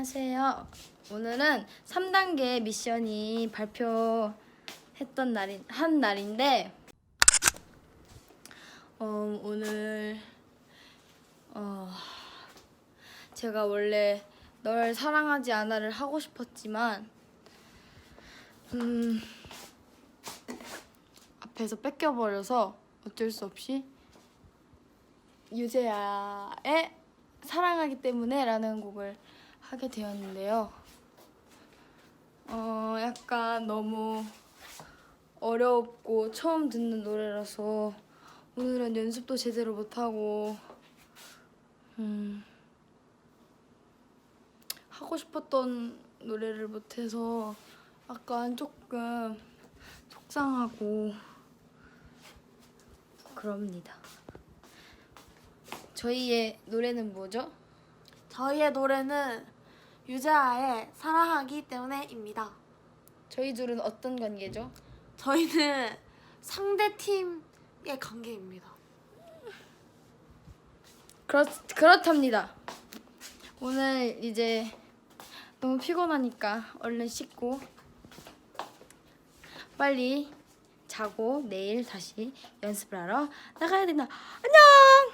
안녕하세요. 오늘은 3단계 미션이 발표했던 날인 한 날인데 어, 오늘 어, 제가 원래 널 사랑하지 않아를 하고 싶었지만 음, 앞에서 뺏겨 버려서 어쩔 수 없이 유재야의 사랑하기 때문에라는 곡을 하게 되었는데요. 어, 약간 너무 어렵고 처음 듣는 노래라서 오늘은 연습도 제대로 못하고 음, 하고 싶었던 노래를 못해서 약간 조금 속상하고 그럽니다. 저희의 노래는 뭐죠? 저희의 노래는 유재하의 사랑하기 때문에입니다. 저희 둘은 어떤 관계죠? 저희는 상대 팀의 관계입니다. 그렇 그렇답니다. 오늘 이제 너무 피곤하니까 얼른 씻고 빨리 자고 내일 다시 연습을 하러 나가야 된다. 안녕.